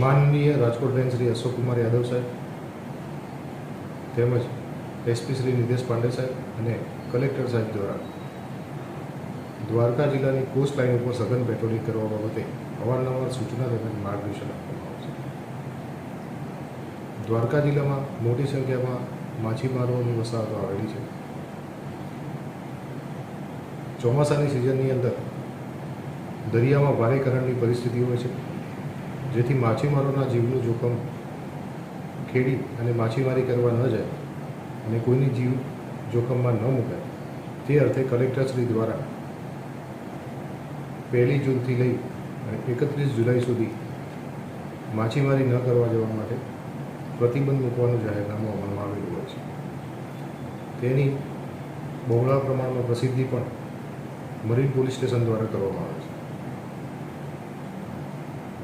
માનનીય રાજકોટ રેન્જ શ્રી અશોક કુમાર યાદવ સાહેબ, તેમજ એસપી શ્રી નિદેશ પાંડે સાહેબ અને કલેક્ટર સાહેબ દ્વારા દ્વારકા જિલ્લાની કોસ્ટ લાઇન ઉપર સઘન પેટ્રોલિંગ કરવા બાબતે અવારનવાર સૂચના તેમજ માર્ગદર્શન આપવામાં આવશે દ્વારકા જિલ્લામાં મોટી સંખ્યામાં માછીમારોની વસાહતો આવેલી છે. ચોમાસાની સિઝનની અંદર દરિયામાં ભારે કરંટની પરિસ્થિતિ હોય છે. જેથી માછીમારોના જીવનું જોખમ ખેડી અને માછીમારી કરવા ન જાય અને કોઈની જીવ જોખમમાં ન મુકાય. તે અર્થે કલેક્ટરશ્રી દ્વારા પહેલી જૂનથી લઈ અને એકત્રીસ જુલાઈ સુધી માછીમારી ન કરવા જવા માટે પ્રતિબંધ મૂકવાનું જાહેરનામું અમલમાં આવેલું હોય છે. તેની બહોળા પ્રમાણમાં પ્રસિદ્ધિ પણ મરીન પોલીસ સ્ટેશન દ્વારા કરવામાં આવે છે.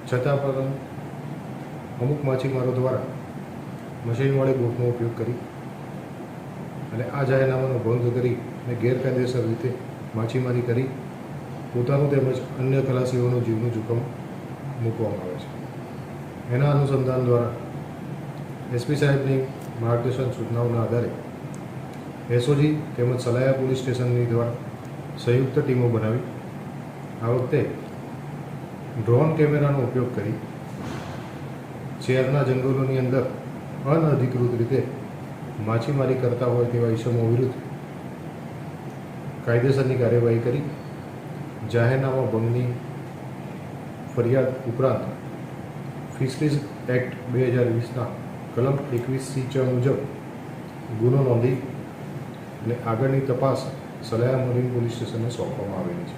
છતાં પણ અમુક માછીમારો દ્વારા મશીનવાળી બોટનો ઉપયોગ કરી અને આ જાહેરનામાનો ભંગ કરી અને ગેરકાયદેસર રીતે માછીમારી કરી પોતાનું તેમજ અન્ય ખલાસીઓનું જીવનું જોખમ મૂકવામાં આવે છે. એના અનુસંધાન દ્વારા એસપી સાહેબની માર્ગદર્શન સૂચનાઓના આધારે એસઓજી તેમજ સલાયા પોલીસ સ્ટેશનની દ્વારા સંયુક્ત ટીમો બનાવી આ વખતે ડ્રોન કેમેરાનો ઉપયોગ કરી શહેરના જંગલોની અંદર અનઅધિકૃત રીતે માછીમારી કરતા હોય તેવા ઈસમો વિરુદ્ધ કાયદેસરની કાર્યવાહી કરી, જાહેરનામા ભંગની ફરિયાદ ઉપરાંત ફિશરીઝ એક્ટ બે હજાર વીસના કલમ એકવીસ સી ચ મુજબ ગુનો નોંધી અને આગળની તપાસ સલાયા મરીન પોલીસ સ્ટેશનને સોંપવામાં આવેલી છે.